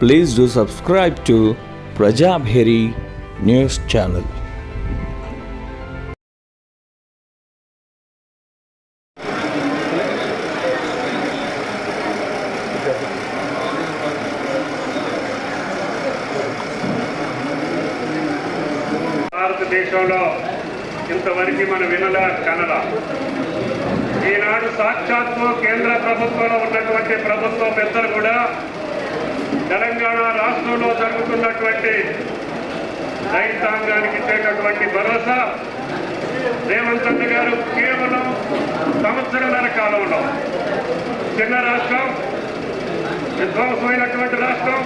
Please do subscribe to Prajabheri news channel. భారతదేశంలో ఇంతవరకు మనం వినలా కనలా. ఈనాడు సాక్షాత్తు కేంద్ర ప్రభుత్వంలో ఉన్నటువంటి ప్రభుత్వ పెద్దలు కూడా తెలంగాణ రాష్ట్రంలో జరుగుతున్నటువంటి రైతాంగానికి ఇచ్చేటటువంటి భరోసా రేవంత్ రెడ్డి గారు కేవలం సంవత్సరంన్నర కాలంలో. చిన్న రాష్ట్రం విధ్వంసమైనటువంటి రాష్ట్రం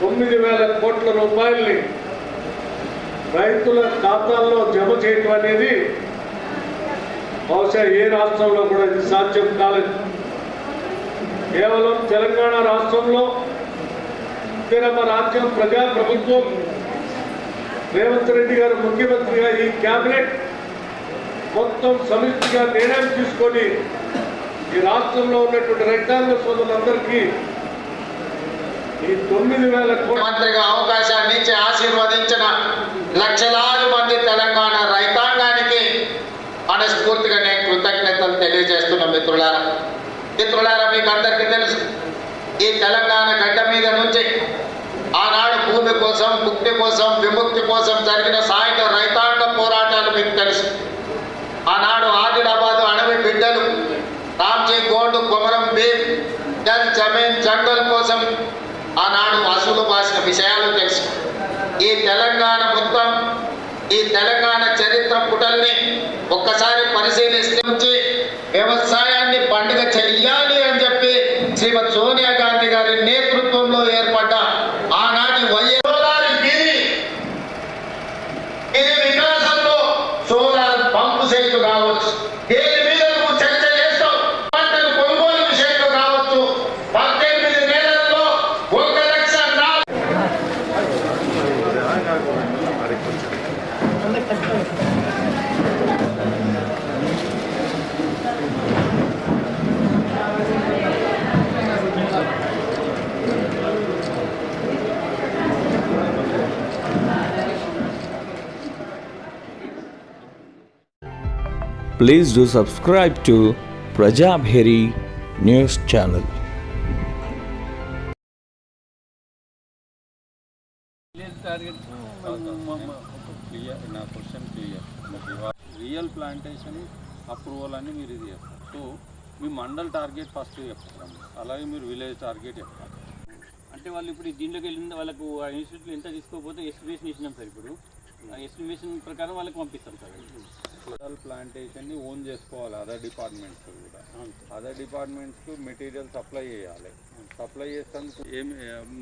తొమ్మిది వేల కోట్ల రూపాయల్ని రైతుల ఖాతాల్లో జమ చేయటం అనేది బహుశా ఏ రాష్ట్రంలో కూడా ఇది సాధ్యం కాలేదు. కేవలం తెలంగాణ రాష్ట్రంలో ఇందిరమ్మ రాజ్యం ప్రజా ప్రభుత్వం రేవంత్ రెడ్డి గారు ముఖ్యమంత్రిగా ఈ కేబినెట్ మొత్తం సమిష్టిగా నిర్ణయం తీసుకొని ఈ రాష్ట్రంలో ఉన్నటువంటి రైతాంగ సోదరులందరికీ ఈ తొమ్మిది వేల మంత్రిగా అవకాశాన్ని ఇచ్చి ఆశీర్వదించిన లక్షలాది మంది తెలంగాణ రైతాంగానికి మనస్ఫూర్తిగా నేను కృతజ్ఞతలు తెలియజేస్తున్న మిత్రులారా. మిత్రులారా మీకు అందరికీ తెలుసు ఈ తెలంగాణ గడ్డ మీద నుంచి ఆనాడు భూమి కోసం ముక్తి కోసం విముక్తి కోసం జరిగిన సాయుధ రైతాంగ జమీన్ జంగల్ కోసం ఆనాడు అసలు బాసిన విషయాలు తెలుసు. ఈ తెలంగాణ మొత్తం ఈ తెలంగాణ చరిత్ర పుటల్ని ఒక్కసారి పరిశీలిస్తే వ్యవసాయాన్ని పండుగ చెయ్యాలి అని చెప్పి శ్రీమతి సోనియా గాంధీ గారి నేతృత్వంలో ఏర్పడ్డ Please do subscribe to Prajabheri News Channel. Clear నా question clear real plantation approval అని మీరు ఇది చెప్తారు. సో మీ మండల్ టార్గెట్ ఫస్ట్ చెప్తారు. అలాగే మీరు విలేజ్ టార్గెట్ చెప్తారు. అంటే వాళ్ళు ఇప్పుడు దీంట్లోకి వెళ్ళిన వాళ్ళకు ఆ ఇన్స్టిట్యూట్లో ఎంత తీసుకోకపోతే ఎస్టిమేషన్ ఇచ్చినాం సార్ ఇప్పుడు. ఆ ఎస్టిమేషన్ ప్రకారం వాళ్ళకి పంపిస్తాం సార్. ప్లాంటేషన్ని ఓన్ చేసుకోవాలి అదర్ డిపార్ట్మెంట్స్ కూడా. అదర్ డిపార్ట్మెంట్స్కి మెటీరియల్ సప్లై చేయాలి. సప్లై చేస్తానికి ఏమి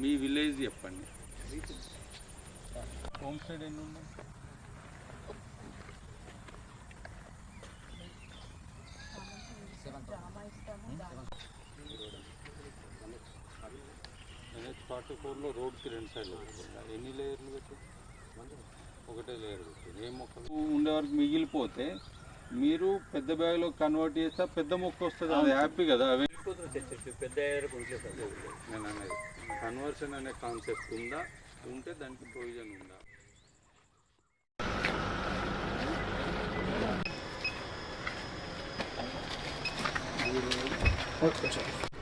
మీ విలేజ్ చెప్పండి. హోమ్ స్టేడ్ ఎన్ని ఉన్నాయి? ఎన్హెచ్ ఫార్టీ ఫోర్లో రోడ్కి రెండు సైడ్లు పెట్టుకుంటా ఎన్ని లేయర్లు పెట్టి? ఒకటే ఏ మొక్కలు ఉండే వరకు మిగిలిపోతే మీరు పెద్ద బ్యాగ్లో కన్వర్ట్ చేస్తే పెద్ద మొక్క వస్తుంది. అది హ్యాపీ కదా. అవి పెద్ద నేను అనేది కన్వర్షన్ అనే కాన్సెప్ట్ ఉందా? ఉంటే దానికి ప్రొవిజన్ ఉందా? ఇది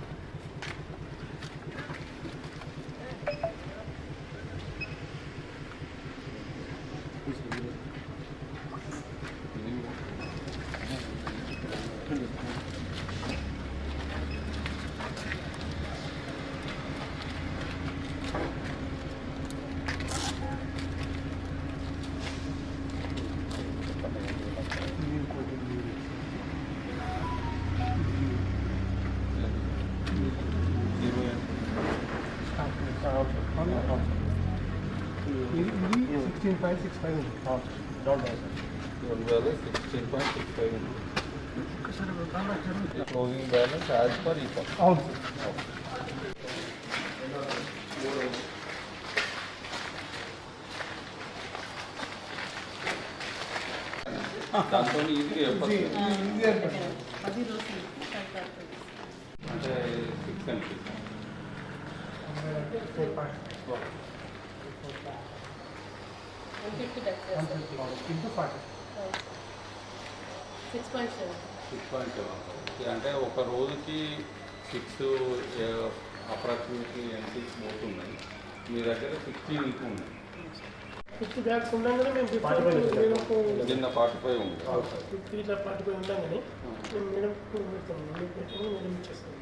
sixteen five six five down down రెండు వేల sixteen point six five closing balance as per ఈ అవును దాంతో ఇది చెప్పచ్చు అంటే సిక్స్ అండ్ సిక్స్ అంటే ఒక రోజుకి సిక్స్ అప్రాక్సిమేట్లీ ఎన్సీస్ పోతున్నాయి. మీ దగ్గర సిక్స్టీన్ ఇంటూ ఉన్నాయి. మేము నిన్న ఫార్టీ ఫైవ్ ఉంది. ఇట్లా పార్టీ పోయి ఉండగానే మేము మేడం పెట్టుకుని మేడం ఇచ్చేస్తాం